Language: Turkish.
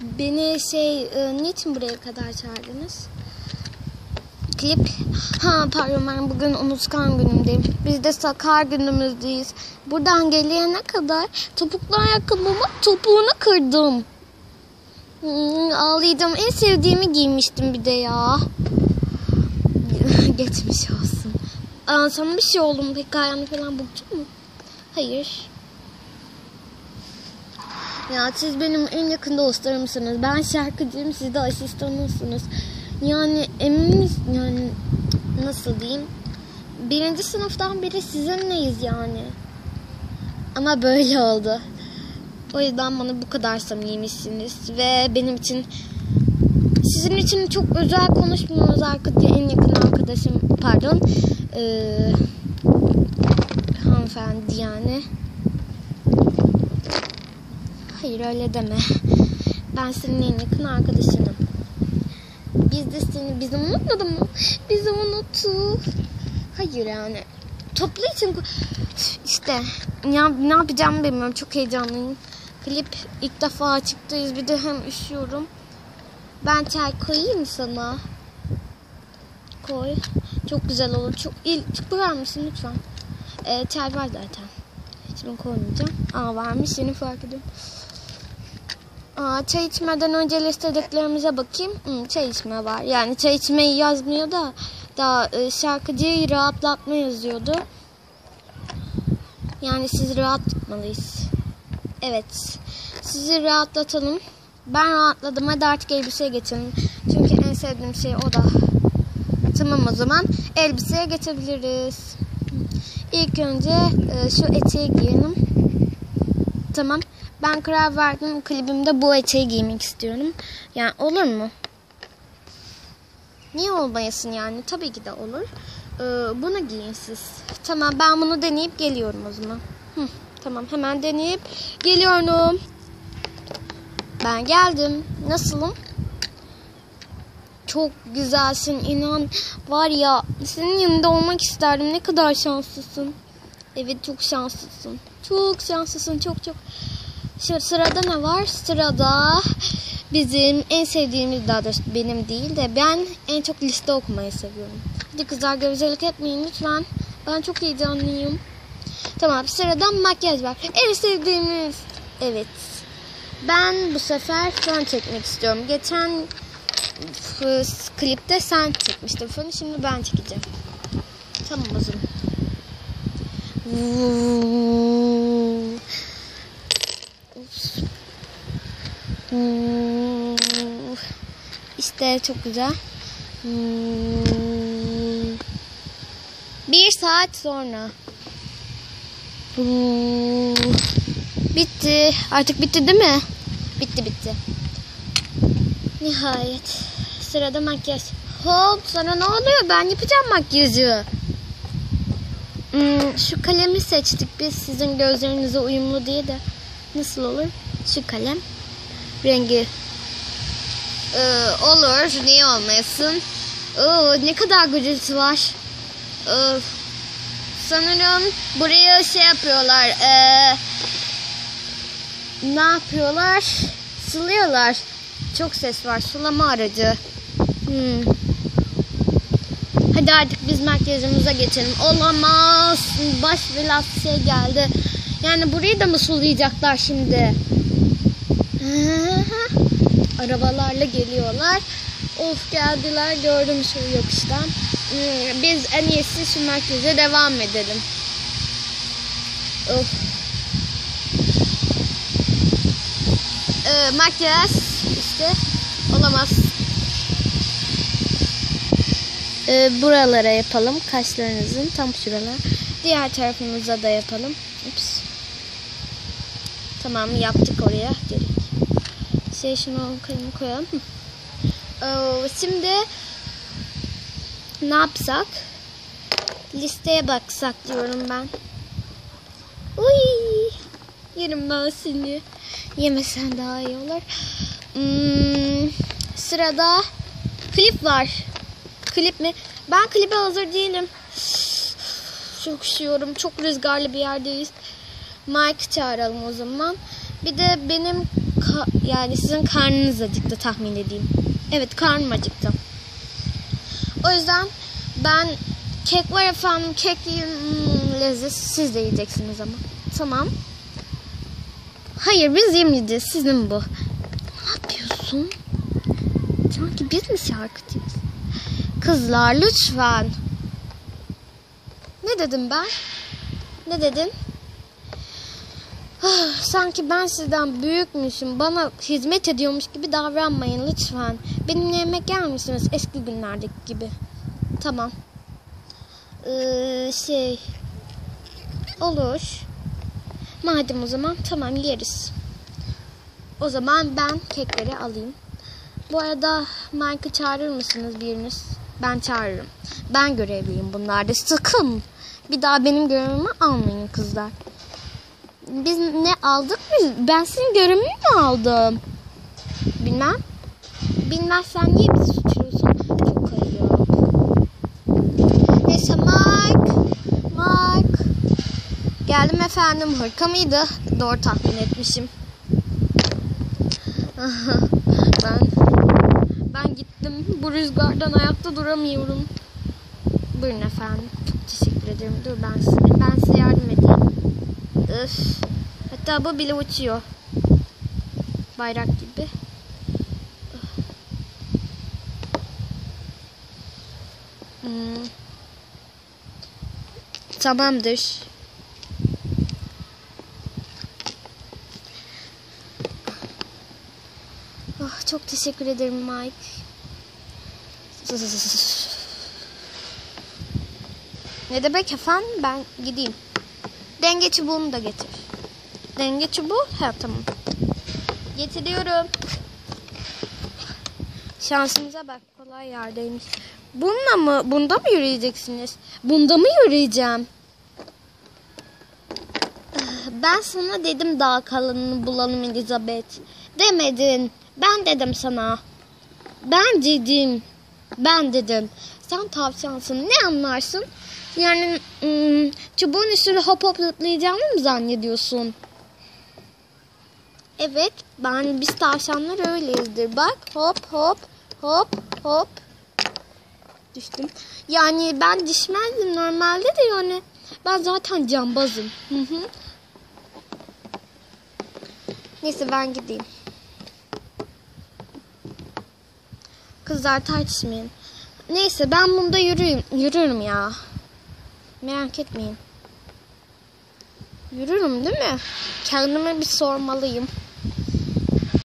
beni şey e, niçin buraya kadar çağırdınız? Klip. Ha pardon ben bugün unutkan günümdeyim. Biz de sakar günümüzdeyiz. Buradan gelene kadar topuklu ayakkabımı topuğunu kırdım. Hmm, ağlayacağım. En sevdiğimi giymiştim bir de ya. Geçmiş olsun. Aa, sana bir şey oldu mu? Peki falan burktun mu? Hayır. Ya siz benim en yakın dostlarımsınız. Ben şarkıcıyım, siz de asistanımsınız. Yani emin yani nasıl diyeyim? Birinci sınıftan beri sizinleyiz yani. Ama böyle oldu. O yüzden bana bu kadar samimiymişsiniz ve benim için sizin için çok özel konuşmuyoruz arkadaş en yakın arkadaşım pardon ee, hanımefendi yani. Hayır öyle deme. Ben senin en yakın arkadaşınım. Biz de seni bizim unutmadı mı? Bizi unuttu. Hayır yani. Toplu için işte ya ne yapacağımı bilmiyorum. Çok heyecanlıyım. Klip ilk defa çıktıyız. Bir de hem üşüyorum. Ben çay koyayım sana? Koy. Çok güzel olur. Çok il koyar mısın lütfen? Ee, çay var zaten. Ben koymayacağım. Aa varmış yeni fark ediyorum. Aa, çay içmeden önce listedeklerimize bakayım. Hmm, çay içme var. Yani çay içmeyi yazmıyor da daha e, şarkıcıyı rahatlatma yazıyordu. Yani siz rahat tutmalıyız. Evet. Sizi rahatlatalım. Ben rahatladım. Hadi artık elbiseye geçelim. Çünkü en sevdiğim şey o da. Tamam o zaman elbiseye geçebiliriz. İlk önce e, şu eteği giyelim. Tamam. Ben karar verdim klibimde bu eteği giymek istiyorum. Yani olur mu? Niye olmayasın yani? Tabii ki de olur. Ee, bunu giyin siz. Tamam ben bunu deneyip geliyorum o zaman. Hı, tamam hemen deneyip geliyorum. Ben geldim. Nasılım? Çok güzelsin inan. Var ya senin yanında olmak isterdim. Ne kadar şanslısın. Evet çok şanslısın. Çok şanslısın çok çok. Şimdi sırada ne var? Sırada bizim en sevdiğimiz daha doğrusu benim değil de ben en çok liste okumayı seviyorum. Hadi kızlar gevezelik etmeyin lütfen. Ben çok heyecanlıyım. Tamam sırada makyaj var. En sevdiğimiz. Evet. Ben bu sefer fön çekmek istiyorum. Geçen klipte sen çekmiştin fönü. Şimdi ben çekeceğim. Tamam o zaman. İşte çok güzel. Bir saat sonra. Bitti. Artık bitti değil mi? Bitti bitti. Nihayet. Sırada makyaj. Hop sana ne oluyor? Ben yapacağım makyajı. Hmm, şu kalemi seçtik biz sizin gözlerinize uyumlu diye de. Nasıl olur? Şu kalem. Rengi. Ee, olur. Niye olmayasın? Oo, ne kadar gürültü var. Ee, sanırım buraya şey yapıyorlar. Ee, ne yapıyorlar? Sılıyorlar. Çok ses var. Sulama aracı. Hmm. Hadi artık biz makyajımıza geçelim. Olamaz. Baş belası şey geldi. Yani burayı da mı sulayacaklar şimdi? Arabalarla geliyorlar. Of geldiler gördüm şu yokuştan. Hmm, biz en iyisi şu makyaja devam edelim. Of. Ee, makyaj işte olamaz. Ee, buralara yapalım kaşlarınızın tam şuralar. Diğer tarafımıza da yapalım. Ups. Tamam yaptık oraya. Gerek. Şey şunu koyalım. koyalım. Ee, şimdi ne yapsak? Listeye baksak diyorum ben. Uy, yerim ben seni. Yemesen daha iyi olur. Hmm, sırada klip var. Klip mi? Ben klibe hazır değilim. Çok üşüyorum. Çok rüzgarlı bir yerdeyiz. Mike çağıralım o zaman. Bir de benim Ka- yani sizin karnınız acıktı tahmin edeyim. Evet karnım acıktı. O yüzden ben kek var efendim kek Hmm, lezzet siz de yiyeceksiniz ama. Tamam. Hayır biz yemeyeceğiz sizin bu. Ne yapıyorsun? Sanki biz mi şarkıcıyız? Kızlar lütfen. Ne dedim ben? Ne dedin? Ah, Sanki ben sizden büyükmüşüm. Bana hizmet ediyormuş gibi davranmayın lütfen. Benimle yemek yer misiniz eski günlerdeki gibi? Tamam. Ee, şey... Olur. Madem o zaman tamam yeriz. O zaman ben kekleri alayım. Bu arada Mike'ı çağırır mısınız biriniz? Ben çağırırım. Ben görevliyim bunlarda. Sakın bir daha benim görevimi almayın kızlar. Biz ne aldık mı? Ben senin görevini mi aldım? Bilmem. Bilmezsen niye bizi suçluyorsun? Çok ayıp. Neyse Mike. Mike. Geldim efendim. Hırka mıydı? Doğru tahmin etmişim. ben ben gittim. Bu rüzgardan ayakta duramıyorum. Buyurun efendim. Çok teşekkür ederim. Dur ben size, ben size yardım edeyim. Öf. Hatta bu bile uçuyor. Bayrak gibi. Hmm. Tamamdır. Oh, çok teşekkür ederim Mike. Ne demek efendim? Ben gideyim. Denge çubuğunu da getir. Denge çubuğu? Ha tamam. Getiriyorum. Şansımıza bak kolay yerdeymiş. Bununla mı? Bunda mı yürüyeceksiniz? Bunda mı yürüyeceğim? Ben sana dedim daha kalınını bulalım Elizabeth. Demedin. Ben dedim sana. Ben dedim. Ben dedim. Sen tavşansın. Ne anlarsın? Yani ım, çubuğun üstüne hop hop zıplayacağını mı zannediyorsun? Evet. Ben biz tavşanlar öyleyizdir. Bak hop hop hop hop. Düştüm. Yani ben düşmezdim normalde de yani. Ben zaten cambazım. Hı hı. Neyse ben gideyim. Kızlar tartışmayın. Neyse ben bunda yürüyüm, yürürüm ya. Merak etmeyin. Yürürüm değil mi? Kendime bir sormalıyım.